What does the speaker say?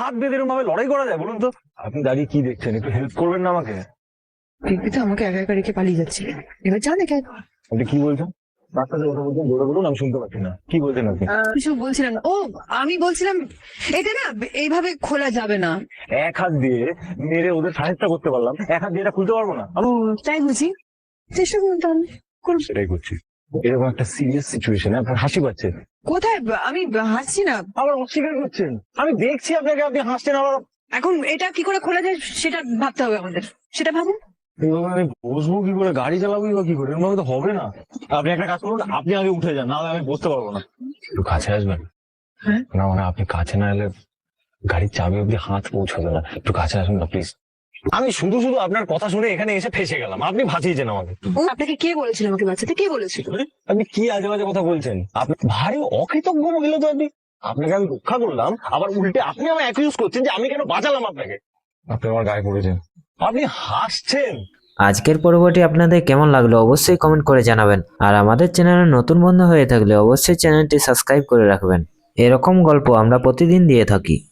হাত বেঁধে এরকম ভাবে লড়াই করা যায় বলুন তো? আপনি দাঁড়িয়ে কি দেখছেন? একটু হেল্প করবেন না আমাকে? দেখবি তো আমাকে একা একা রেখে পালিয়ে যাচ্ছে। এবার জানে কেন আপনি কি বলছেন? ডাক্তার কথা বলছেন জোরে বলুন আমি শুনতে পাচ্ছি না। কি বলছেন আপনি? কিছু বলছিলাম ও আমি বলছিলাম এটা না এইভাবে খোলা যাবে না। এক হাত দিয়ে মেরে ওদের সাহায্য করতে পারলাম। এক হাত দিয়ে এটা খুলতে পারব না। ও তাই বুঝি চেষ্টা করুন তাহলে। করুন। সেটাই করছি। এরকম একটা সিরিয়াস সিচুয়েশনে আপনার হাসি পাচ্ছে। কোথায়? আমি হাসছি না। আবার অস্বীকার করছেন। আমি দেখছি আপনাকে আপনি হাসছেন আবার এখন এটা কি করে খোলা যায় সেটা ভাবতে হবে আমাদের। সেটা ভাবুন। আমি বসবো কি করে? গাড়ি চালাবো বা কি করে? এরকম তো হবে না। আপনি একটা কাজ করুন আপনি আগে উঠে যান নাহলে আমি বসতে পারব না। একটু কাছে আসবেন। হ্যাঁ? না মানে আপনি কাছে না এলে গাড়ির চাবি অব্দি হাত পৌঁছাবে না। একটু কাছে আসুন না প্লিজ। আমি শুধু শুধু আপনার কথা শুনে এখানে এসে ফেসে গেলাম। আপনি ভাসিয়েছেন আমাকে। ও আপনাকে কে বলেছিল আমাকে বাচ্চাতে কে বলেছিল? আপনি কি আজে বাজে কথা বলছেন? আপনি ভারী অকৃতজ্ঞ মহিলা তো আপনি আপনাকে আমি রক্ষা করলাম আবার উল্টে আপনি আমায় অ্যাকিউজ করছেন যে আমি কেন বাঁচালাম আপনাকে? আপনি আমার গায়ে পড়েছেন। আপনি হাসছেন। আজকের পর্বটি আপনাদের কেমন লাগল অবশ্যই কমেন্ট করে জানাবেন। আর আমাদের চ্যানেলে নতুন বন্ধু হয়ে থাকলে অবশ্যই চ্যানেলটি সাবস্ক্রাইব করে রাখবেন। এরকম গল্প আমরা প্রতিদিন দিয়ে থাকি।